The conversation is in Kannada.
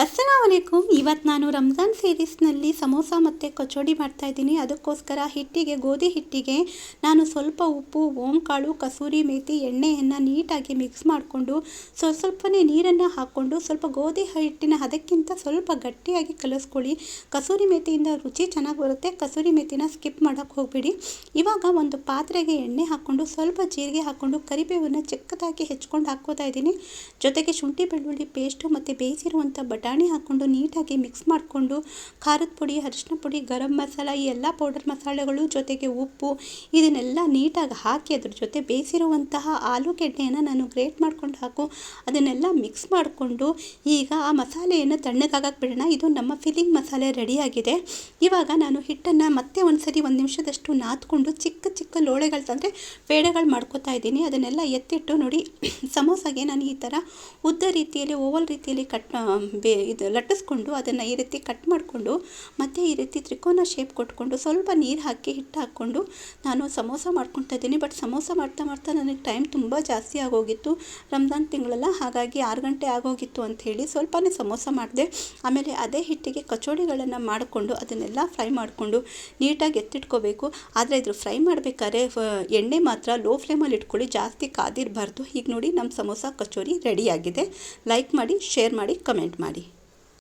I think ಅಸ್ಸಲಾಮಲೈಕುಮ್ ಇವತ್ತು ನಾನು ರಂಜಾನ್ ಸೀರೀಸ್ನಲ್ಲಿ ಸಮೋಸ ಮತ್ತು ಕಚೋಡಿ ಮಾಡ್ತಾಯಿದ್ದೀನಿ ಅದಕ್ಕೋಸ್ಕರ ಹಿಟ್ಟಿಗೆ, ಗೋಧಿ ಹಿಟ್ಟಿಗೆ ನಾನು ಸ್ವಲ್ಪ ಉಪ್ಪು, ಓಂಕಾಳು, ಕಸೂರಿ ಮೇಥಿ ಎಣ್ಣೆಯನ್ನು ನೀಟಾಗಿ ಮಿಕ್ಸ್ ಮಾಡಿಕೊಂಡು ಸ್ವಲ್ಪ ಸ್ವಲ್ಪನೇ ನೀರನ್ನು ಹಾಕ್ಕೊಂಡು ಸ್ವಲ್ಪ ಗೋಧಿ ಹಿಟ್ಟಿನ ಅದಕ್ಕಿಂತ ಸ್ವಲ್ಪ ಗಟ್ಟಿಯಾಗಿ ಕಲಸ್ಕೊಳ್ಳಿ. ಕಸೂರಿ ಮೇಥಿಯಿಂದ ರುಚಿ ಚೆನ್ನಾಗಿ ಬರುತ್ತೆ. ಕಸೂರಿ ಮೇಥಿನ ಸ್ಕಿಪ್ ಮಾಡೋಕ್ಕೆ ಹೋಗಬೇಡಿ. ಇವಾಗ ಒಂದು ಪಾತ್ರೆಗೆ ಎಣ್ಣೆ ಹಾಕ್ಕೊಂಡು ಸ್ವಲ್ಪ ಜೀರಿಗೆ ಹಾಕ್ಕೊಂಡು ಕರಿಬೇವನ್ನು ಚಿಕ್ಕದಾಗಿ ಹೆಚ್ಕೊಂಡು ಹಾಕ್ಕೋತಾ ಇದ್ದೀನಿ. ಜೊತೆಗೆ ಶುಂಠಿ, ಬೆಳ್ಳುಳ್ಳಿ ಪೇಸ್ಟು ಮತ್ತು ಬೇಯಿಸಿರುವಂಥ ಬಟಾಣಿ ಹಾಕ್ಕೊಂಡು ನೀಟಾಗಿ ಮಿಕ್ಸ್ ಮಾಡಿಕೊಂಡು ಖಾರದ ಪುಡಿ, ಅರಿಶಿನ ಪುಡಿ, ಗರಂ ಮಸಾಲ, ಈ ಎಲ್ಲ ಪೌಡರ್ ಮಸಾಲೆಗಳು ಜೊತೆಗೆ ಉಪ್ಪು, ಇದನ್ನೆಲ್ಲ ನೀಟಾಗಿ ಹಾಕಿ ಅದ್ರ ಜೊತೆ ಬೇಯಿಸಿರುವಂತಹ ಆಲೂಗೆಡ್ಡೆಯನ್ನು ನಾನು ಗ್ರೇಟ್ ಮಾಡ್ಕೊಂಡು ಹಾಕು. ಅದನ್ನೆಲ್ಲ ಮಿಕ್ಸ್ ಮಾಡಿಕೊಂಡು ಈಗ ಆ ಮಸಾಲೆಯನ್ನು ತಣ್ಣಗಾಗಕ್ಕೆ ಬಿಡೋಣ. ಇದು ನಮ್ಮ ಫಿಲ್ಲಿಂಗ್ ಮಸಾಲೆ ರೆಡಿಯಾಗಿದೆ ಇವಾಗ ನಾನು ಹಿಟ್ಟನ್ನು ಮತ್ತೆ ಒಂದು ಸರಿ ಒಂದು ನಿಮಿಷದಷ್ಟು ನಾದ್ಕೊಂಡು ಚಿಕ್ಕ ಚಿಕ್ಕ ಲೋಳೆಗಳು ತಂದರೆ ಪೇಡೆಗಳು ಮಾಡ್ಕೋತಾ ಇದ್ದೀನಿ. ಅದನ್ನೆಲ್ಲ ಎತ್ತಿಟ್ಟು ನೋಡಿ, ಸಮೋಸಾಗೆ ನಾನು ಈ ಥರ ಉದ್ದ ರೀತಿಯಲ್ಲಿ, ಓವಲ್ ರೀತಿಯಲ್ಲಿ ಕಟ್ ಬೇ ಇದು ಲಟ್ಟಿಸ್ಕೊಂಡು ಅದನ್ನು ಈ ರೀತಿ ಕಟ್ ಮಾಡಿಕೊಂಡು ಮತ್ತು ಈ ರೀತಿ ತ್ರಿಕೋನ ಶೇಪ್ ಕೊಟ್ಕೊಂಡು ಸ್ವಲ್ಪ ನೀರು ಹಾಕಿ ಹಿಟ್ಟು ಹಾಕ್ಕೊಂಡು ನಾನು ಸಮೋಸ ಮಾಡ್ಕೊತಾ ಇದ್ದೀನಿ. ಬಟ್ ಸಮೋಸ ಮಾಡ್ತಾ ಮಾಡ್ತಾ ನನಗೆ ಟೈಮ್ ತುಂಬ ಜಾಸ್ತಿ ಆಗೋಗಿತ್ತು. ರಂಜಾನ್ ತಿಂಗಳಲ್ಲ ಹಾಗಾಗಿ ಆರು ಗಂಟೆ ಆಗೋಗಿತ್ತು ಅಂಥೇಳಿ ಸ್ವಲ್ಪನೇ ಸಮೋಸ ಮಾಡಿದೆ. ಆಮೇಲೆ ಅದೇ ಹಿಟ್ಟಿಗೆ ಕಚೋಡಿಗಳನ್ನು ಮಾಡಿಕೊಂಡು ಅದನ್ನೆಲ್ಲ ಫ್ರೈ ಮಾಡಿಕೊಂಡು ನೀಟಾಗಿ ಎತ್ತಿಟ್ಕೋಬೇಕು. ಆದರೆ ಇದ್ರ ಫ್ರೈ ಮಾಡಬೇಕಾದ್ರೆ ಎಣ್ಣೆ ಮಾತ್ರ ಲೋ ಫ್ಲೇಮಲ್ಲಿ ಇಟ್ಕೊಳ್ಳಿ, ಜಾಸ್ತಿ ಕಾದಿರಬಾರ್ದು. ಈಗ ನೋಡಿ ನಮ್ಮ ಸಮೋಸ ಕಚೋರಿ ರೆಡಿಯಾಗಿದೆ ಲೈಕ್ ಮಾಡಿ ಶೇರ್ ಮಾಡಿ ಕಮೆಂಟ್ ಮಾಡಿ.